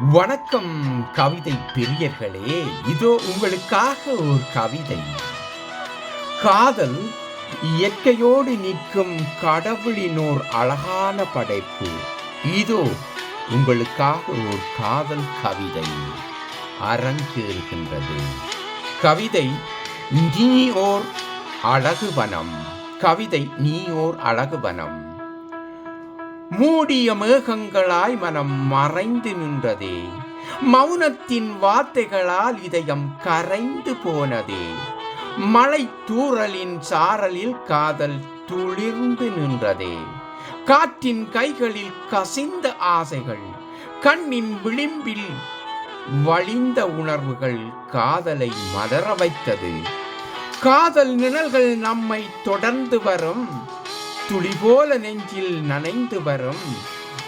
வணக்கம் கவிதை பிரியர்களே. இதோ உங்களுக்காக ஒரு கவிதை. காதல் இயற்கையோடு நிற்கும் கடவுளினோர் அழகான படைப்பு. இதோ உங்களுக்காக ஒரு காதல் கவிதை அரங்கேறுகின்றது. கவிதை நீ ஓர் அழகு வனம் கவிதை நீ ஓர் அழகு வனம் மூடிய மேகங்களாய் மனம் மறைந்து நின்றதே. மௌனத்தின் வார்த்தைகளால் இதயம் கரைந்து போனதே. மழை தூறலின் சாரலில் காதல் துளிர்ந்து நின்றதே. காற்றின் கைகளில் கசிந்த ஆசைகள் கண்ணின் விளிம்பில் வழிந்த உணர்வுகள் காதலை மலர வைத்தது. காதல் நிழல்கள் நம்மை தொடர்ந்து வரும். துளி போல நெஞ்சில் நனைந்து வரும்.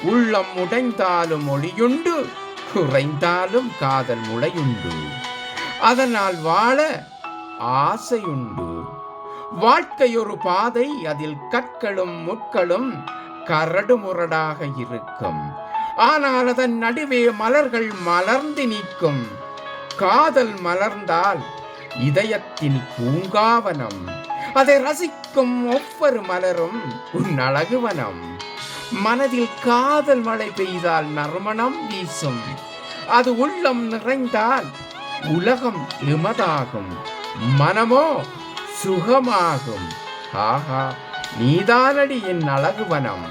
உள்ளம் உடைந்தாலும் ஒளியுண்டு குறைந்தாலும் காதல் முளையுண்டு. அதனால் வாழ ஆசையுண்டு. வாழ்க்கையொரு பாதை அதில் கற்களும் முட்களும் கரடு முரடாக இருக்கும். ஆனால் அதன் நடுவே மலர்கள் மலர்ந்து நிற்கும். காதல் மலர்ந்தால் இதயத்தின் பூங்காவனம். அதை ரசிக்கும் ஒவ்வொரு மலரும் உன் அழகுவனம் மனதில் காதல் மழை பெய்தால் நறுமணம் வீசும். அது உள்ளம் நிறைந்தால் உலகம் எமதாகும் மனமோ சுகமாகும். ஆஹா நீதானடி என் அழகுவனம்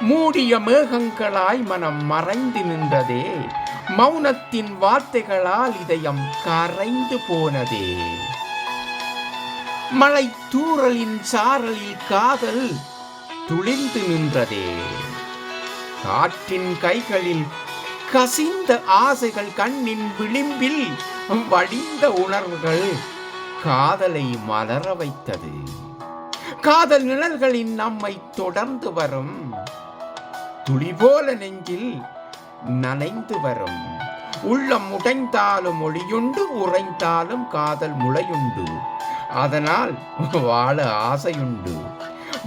மூடிய மேகங்களாய் மனம் மறைந்து நின்றதே. மௌனத்தின் வார்த்தைகளால் இதயம் கரைந்து போனதே. மலை தூறலின் சாரலில் காதல் துளிந்து நின்றதே. காற்றின் கைகளில் கசிந்த ஆசைகள் கண்ணின் விளிம்பில் வடிந்த உணர்வுகள் காதலை மலர வைத்தது. காதல் நிழல்களின் நம்மை தொடர்ந்து வரும். துளிபோல நெஞ்சில் நனைந்து வரும். உள்ளம் உடைந்தாலும் ஒளியுண்டு உறைந்தாலும் காதல் முளையுண்டு. அதனால் வாழ ஆசையுண்டு.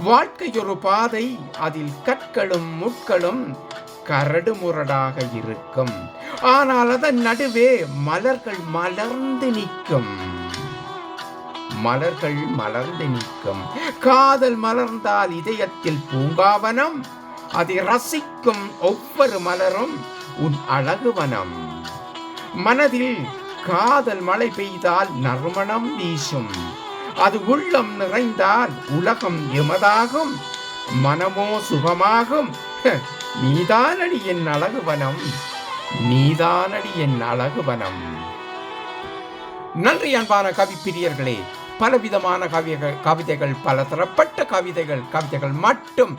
வாழ்க்கையொரு பாதை அதில் கற்களும் முட்களும் கரடு முரடாக இருக்கும். ஆனால் அதன் நடுவே மலர்கள் மலர்ந்து நிற்கும். மலர்கள் மலர்ந்து நிற்கும். காதல் மலர்ந்தால் இதயத்தில் பூங்காவனம் அதை ரசிக்கும் ஒவ்வொரு மலரும் உன் அழகுவனம் மனதில் காதல் மழை பெய்தால் நறுமணம் வீசும். அது உள்ளம் நிறைந்தால் உலகம் எமதாகும். மனமோ சுகமாகும். நீதானடி என் அழகுவனம் நீதானடி என் அழகுவனம் நன்றி அன்பான கவிப்பிரியர்களே பலவிதமான கவிகள் கவிதைகள் பல தரப்பட்ட கவிதைகள் கவிதைகள் மட்டும்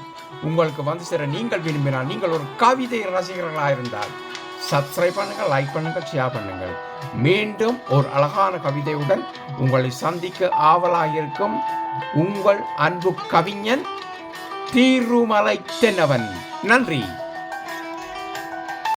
உங்களுக்கு வந்து சேர நீங்கள் விரும்பினால் நீங்கள் ஒரு கவிதை ரசிகர்களாக இருந்தால் சப்ஸ்கிரைப் பண்ணுங்கள் லைக் பண்ணுங்கள் ஷேர் பண்ணுங்கள் மீண்டும் ஒரு அழகான கவிதையுடன் உங்களை சந்திக்க ஆவலாக இருக்கும் உங்கள் அன்பு கவிஞன் தீருமலை தென்னவன் நன்றி.